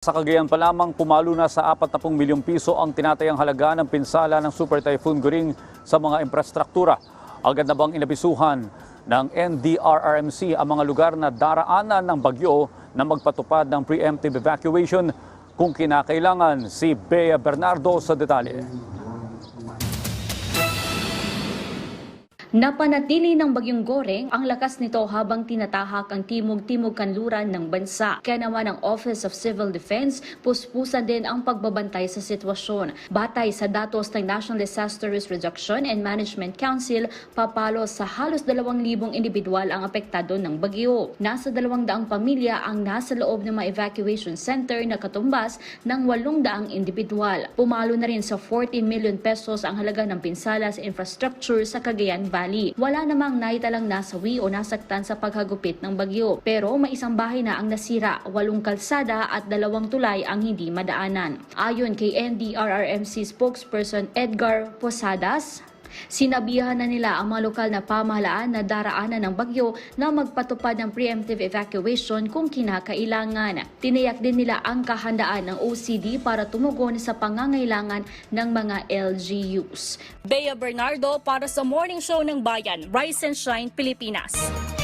Sa Cagayan pa lamang, pumalo na sa 40 milyong piso ang tinatayang halaga ng pinsala ng Super Typhoon Goring sa mga infrastruktura. Agad na bang inabisuhan ng NDRRMC ang mga lugar na daraanan ng bagyo na magpatupad ng preemptive evacuation kung kinakailangan si Bea Bernardo sa detalye. Napanatili ng Bagyong Goreng ang lakas nito habang tinatahak ang timog-timog kanluran ng bansa. Kaya naman ang Office of Civil Defense puspusan din ang pagbabantay sa sitwasyon. Batay sa datos ng National Disaster Risk Reduction and Management Council, papalo sa halos 2,000 individual ang apektado ng bagyo. Nasa 200 pamilya ang nasa loob ng mga evacuation center na katumbas ng 800 individual. Pumalo na rin sa 14 million pesos ang halaga ng pinsala sa infrastructure sa Cagayan Valley. Wala namang naitalang nasawi o nasaktan sa paghagupit ng bagyo. Pero may isang bahay na ang nasira, walong kalsada at dalawang tulay ang hindi madaanan. Ayon kay NDRRMC spokesperson Edgar Posadas, Sinabihan na nila ang mga lokal na pamahalaan na daraanan ng bagyo na magpatupad ng preemptive evacuation kung kinakailangan. Tiniyak din nila ang kahandaan ng OCD para tumugon sa pangangailangan ng mga LGUs. Bea Bernardo para sa Morning Show ng Bayan, Rise and Shine, Pilipinas.